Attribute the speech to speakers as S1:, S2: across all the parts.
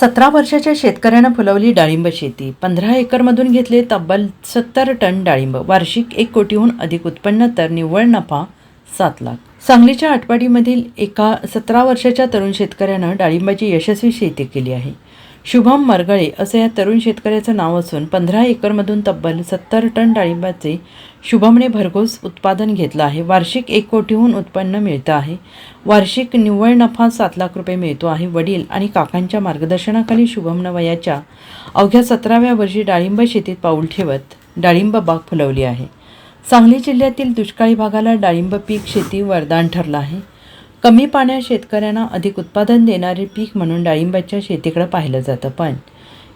S1: सतरा वर्षाच्या शेतकऱ्यानं फुलवली डाळिंब शेती. पंधरा एकरमधून घेतले तब्बल सत्तर टन डाळिंब. वार्षिक एक कोटीहून अधिक उत्पन्न तर निव्वळ नफा सात लाख. सांगलीच्या आटपाडीमधील एका सतरा वर्षाच्या तरुण शेतकऱ्यानं डाळिंबाची यशस्वी शेती केली आहे. शुभम मरगळे असं या तरुण शेतकऱ्याचं नाव असून पंधरा एकरमधून तब्बल सत्तर टन डाळिंबाचे शुभमने भरघोस उत्पादन घेतलं आहे. वार्षिक एक कोटीहून उत्पन्न मिळतं आहे. वार्षिक निव्वळ नफा सात लाख रुपये मिळतो आहे. वडील आणि काकांच्या मार्गदर्शनाखाली शुभमनं वयाच्या अवघ्या सतराव्या वर्षी डाळिंब शेतीत पाऊल ठेवत डाळिंब बाग फुलवली आहे. सांगली जिल्ह्यातील दुष्काळी भागाला डाळिंब पीक शेती वरदान ठरलं आहे. कमी पाण्यात शेतकऱ्यांना अधिक उत्पादन देणारे पीक म्हणून डाळिंबाच्या शेतीकडे पाहिलं जातं. पण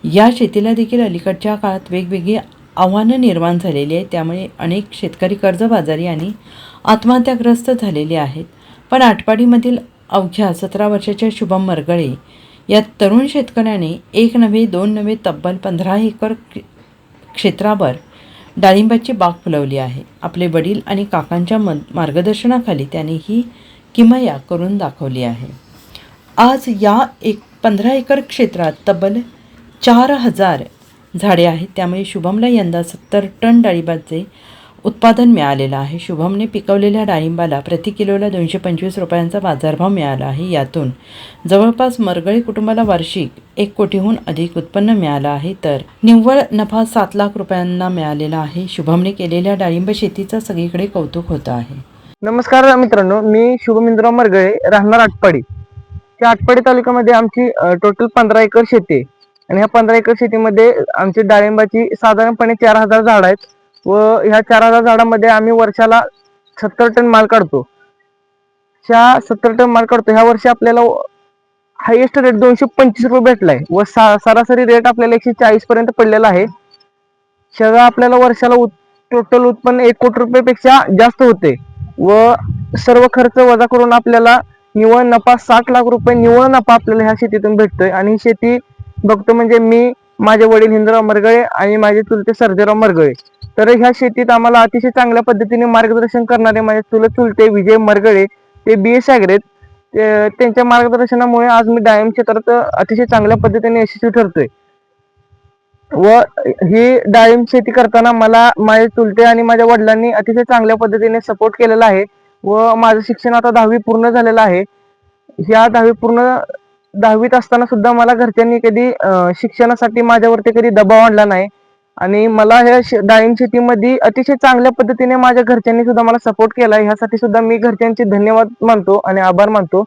S1: या शेतीला देखील अलीकडच्या काळात वेगवेगळी आव्हानं निर्माण झालेली आहेत. त्यामुळे अनेक शेतकरी कर्जबाजारी आणि आत्महत्याग्रस्त झालेले आहेत. पण आटपाडीमधील अवघ्या सतरा वर्षाच्या शुभम मरगळे या तरुण शेतकऱ्याने एक नव्हे दोन नव्हे तब्बल पंधरा एकर क्षेत्रावर डाळिंबाची बाग फुलवली आहे. आपले वडील आणि काकांच्या म मार्गदर्शनाखाली त्याने ही किमया करून दाखवली आहे. आज या एक पंधरा एकर क्षेत्रात तब्बल चार हजार झाडे आहेत. त्यामुळे शुभमला यंदा सत्तर टन डाळिंबाचे उत्पादन मिळालेलं आहे. शुभमने पिकवलेल्या डाळिंबाला प्रति किलोला दोनशे पंचवीस रुपयांचा बाजारभाव मिळाला आहे. यातून जवळपास मरगळी कुटुंबाला वार्षिक एक कोटीहून अधिक उत्पन्न मिळालं आहे. तर निव्वळ नफा सात लाख रुपयांना मिळालेला आहे. शुभमने केलेल्या डाळिंब शेतीचा सगळीकडे कौतुक होतं आहे.
S2: नमस्कार मित्रांनो मी शुभमिंद्रा मरगळे राहणार आटपाडी. त्या आटपाडी तालुक्यामध्ये आमची टोटल पंधरा एकर शेती आहे. आणि ह्या पंधरा एकर शेतीमध्ये आमची डाळिंबाची साधारणपणे चार हजार झाड आहेत. व ह्या चार हजार झाडामध्ये आम्ही वर्षाला सत्तर टन माल काढतो. ह्या सत्तर टन माल काढतो. ह्या वर्षी आपल्याला हायेस्ट रेट दोनशे पंचवीस रुपये भेटलाय. व सरासरी रेट आपल्याला एकशे चाळीस पर्यंत पडलेला आहे. शेजा आपल्याला वर्षाला टोटल उत्पन्न एक कोटी रुपयापेक्षा जास्त होते. व सर्व खर्च वजा करून आपल्याला निव्वळ नफा साठ लाख रुपये निव्वळ नफा आपल्याला ह्या शेतीतून भेटतोय. आणि शेती बघतो म्हणजे मी माझे वडील हिंदराव मरगळे आणि माझे चुलते सर्जेराव मरगळे. तर ह्या शेतीत आम्हाला अतिशय चांगल्या पद्धतीने मार्गदर्शन करणारे माझे चुलत चुलते विजय मरगळे ते बी एस आहेत त्यांच्या मार्गदर्शनामुळे आज मी डायम क्षेत्रात अतिशय चांगल्या पद्धतीने यशस्वी ठरतोय. व ही डाळिंब शेती करताना मला माझे चुलते आणि माझ्या वडिलांनी अतिशय चांगल्या पद्धतीने सपोर्ट केलेला आहे. व माझं शिक्षण आता दहावी पूर्ण झालेलं आहे. ह्या दहावी पूर्ण दहावीत असताना सुद्धा मला घरच्यांनी कधी शिक्षणासाठी माझ्यावरती कधी दबाव आणला नाही. आणि मला ह्या डाळिंब शेतीमध्ये अतिशय चांगल्या पद्धतीने माझ्या घरच्यांनी सुद्धा मला सपोर्ट केला ह्यासाठी सुद्धा मी घरच्यांचे धन्यवाद मानतो आणि आभार मानतो.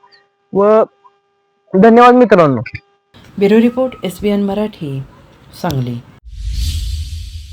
S2: व धन्यवाद मित्रांनो.
S1: Bureau report S B N Marathi Sangli